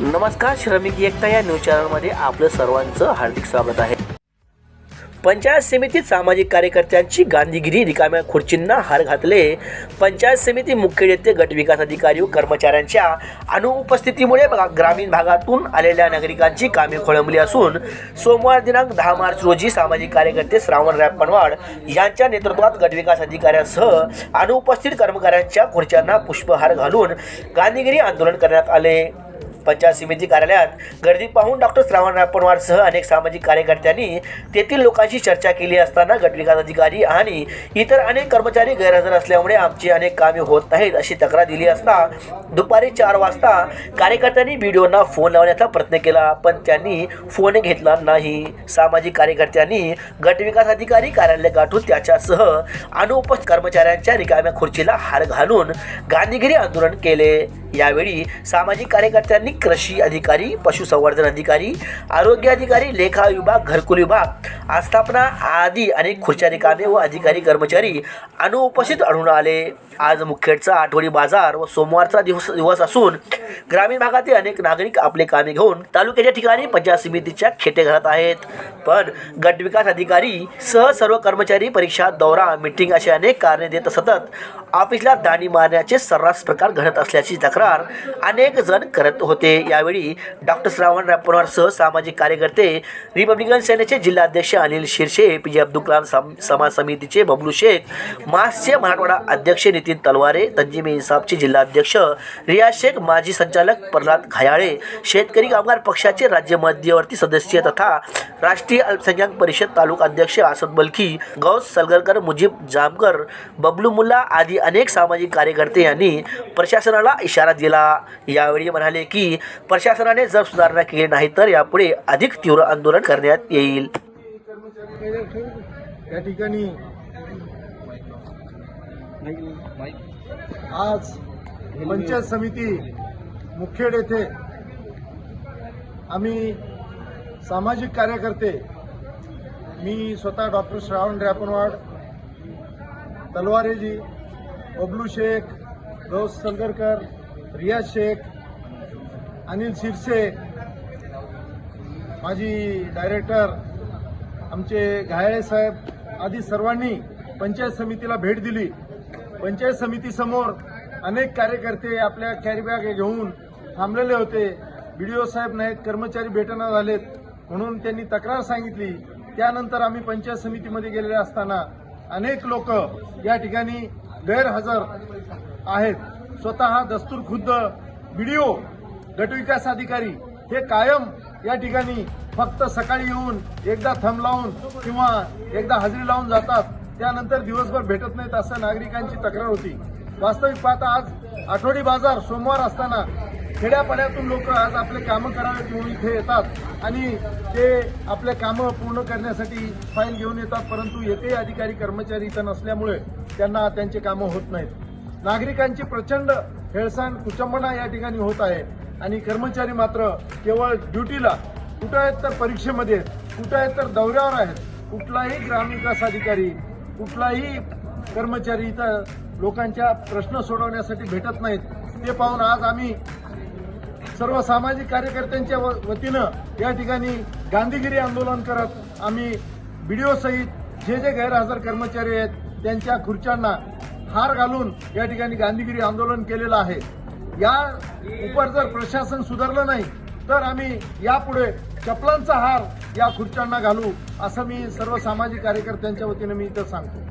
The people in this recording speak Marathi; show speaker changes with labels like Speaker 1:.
Speaker 1: नमस्कार श्रमिक एकता या न्यूज चॅनलमध्ये आपलं सर्वांचं हार्दिक स्वागत आहे. पंचायत समितीत सामाजिक कार्यकर्त्यांची गांधीगिरी रिकाम्या खुर्चींना हार घातले. पंचायत समिती मुख्य नेते गट विकास अधिकारी व कर्मचाऱ्यांच्या अनुपस्थितीमुळे ग्रामीण भागातून आलेल्या नागरिकांची कामे खोळंबली असून सोमवार दिनांक दहा मार्च रोजी सामाजिक कार्यकर्ते श्रावण रॅपणवाड यांच्या नेतृत्वात गटविकास अधिकाऱ्यांसह अनुपस्थित कर्मचाऱ्यांच्या खुर्च्यांना पुष्पहार घालून गांधीगिरी आंदोलन करण्यात आले. पंचायत समिती कार्यालयात गर्दी पाहून डॉक्टर श्रावण रापणवारसह अनेक सामाजिक कार्यकर्त्यांनी तेथील लोकांशी चर्चा केली असताना गटविकास अधिकारी आणि इतर अनेक कर्मचारी गैरहजर असल्यामुळे आमची अनेक कामे होत नाहीत अशी तक्रार दिली असता दुपारी चार वाजता कार्यकर्त्यांनी व्हिडिओना फोन लावण्याचा प्रयत्न केला पण त्यांनी फोन घेतला नाही. सामाजिक कार्यकर्त्यांनी गटविकास अधिकारी कार्यालय गाठून त्याच्यासह अनुपस्थित कर्मचाऱ्यांच्या रिकाम्या खुर्चीला हार घालून गांधीगिरी आंदोलन केले. यावेळी सामाजिक कार्यकर्त्यांनी कृषी अधिकारी पशुसंवर्धन अधिकारी आरोग्य अधिकारी लेखा विभाग घरकुल विभाग आस्थापना आदी अनेक खुर्च्या रिकामे व अधिकारी कर्मचारी अनुपस्थित आढळून आले. आज मुखेडचा आठवडी बाजार व सोमवारचा दिवस दिवस असून ग्रामीण भागातील अनेक नागरिक आपले कामे घेऊन तालुक्याच्या ठिकाणी पंचायत समितीच्या खेटे घालत आहेत. पण गटविकास अधिकारी सह सर्व कर्मचारी परीक्षा दौरा मीटिंग असे अनेक कारणे देत सतत ऑफिसला दाणी मारण्याचे सर्रास प्रकार घडत असल्याची तक्रार अनेक जण करत होते. यावेळी डॉक्टर श्रावण रापणवार सह सामाजिक कार्यकर्ते रिपब्लिकन सेनेचे जिल्हाध्यक्ष अनिल शिरशे पीजे पी जे अब्दुल कलाम सम- समाज समितीचे बबलू शेख मासचे मराठवाडा अध्यक्ष नितीन तलवारे तंजिमी इन्साफचे जिल्हाध्यक्ष रिया शेख माजी संचालक प्रल्हाद घायाळे शेतकरी कामगार पक्षाचे राज्य मध्यवर्ती सदस्य तथा राष्ट्रीय अल्पसंख्याक परिषद तालुका अध्यक्ष आसद बलखी गौस सलगरकर मुजीब जामकर बबलू मुल्ला आदी अनेक सामाजिक कार्यकर्ते यांनी प्रशासनाला इशारा दिला. यावेळी म्हणाले की प्रशासनाने जर सुधारणा केली नाही तर यापुढे अधिक तीव्र आंदोलन करण्यात येईल.
Speaker 2: या ठिकाणी आज पंचायत समिती मुखेड येथे आम्ही सामाजिक कार्यकर्ते मी स्वतः डॉक्टर श्रावण रॅपनवाड तलवारेजी बबलू शेख गौस सलगरकर रियाज शेख अनिल शिरसे माजी डायरेक्टर आमचे घायाळे साहेब आदी सर्वांनी पंचायत समितीला भेट दिली. पंचायत समितीसमोर अनेक कार्यकर्ते आपल्या कॅरीबॅग घेऊन थांबलेले होते. बीडीओ साहेब नाहीत कर्मचारी भेटना झालेत म्हणून त्यांनी तक्रार सांगितली. त्यानंतर आम्ही पंचायत समितीमध्ये गेलेले असताना अनेक लोक या ठिकाणी गैरहजर आहेत. स्वतः दस्तूर खुद्द बीडीओ गटविकास अधिकारी हे कायम या ठिकाणी फक्त सकाळी येऊन एकदा थंब लावून किंवा एकदा हजेरी लावून जातात. त्यानंतर दिवसभर भेटत नाहीत असं नागरिकांची तक्रार होती. वास्तविक पाहता आज आठवडी बाजार सोमवार असताना खेड्यापाड्यातून लोक आज आपले कामं करावेत म्हणून इथे येतात आणि ते आपले कामं पूर्ण करण्यासाठी फाईल घेऊन येतात परंतु येथे अधिकारी कर्मचारी इथं नसल्यामुळे त्यांना त्यांचे कामं होत नाहीत. नागरिकांची प्रचंड हेळसांड कुचंबना या ठिकाणी होत आहे आणि कर्मचारी मात्र केवळ ड्युटीला कुठं आहेत तर परीक्षेमध्ये आहेत कुठं आहेत तर दौऱ्यावर आहेत कुठलाही ग्रामविकास अधिकारी कुठलाही कर्मचारी इथं लोकांच्या प्रश्न सोडवण्यासाठी भेटत नाहीत. ते पाहून आज आम्ही सर्व सामाजिक कार्यकर्त्यांच्या व- वतीनं या ठिकाणी गांधीगिरी आंदोलन करत आम्ही बीडीओ सहित जे जे गैरहजर कर्मचारी आहेत त्यांच्या खुर्च्यांना हार घालून या ठिकाणी गांधीगिरी आंदोलन केलेलं आहे. या उपर जर प्रशासन सुधारलं नाही तर आम्ही यापुढे चपलांचा हार या खुर्च्यांना घालू असं मी सर्व सामाजिक कार्यकर्त्यांच्या वतीनं मी इथं सांगतो.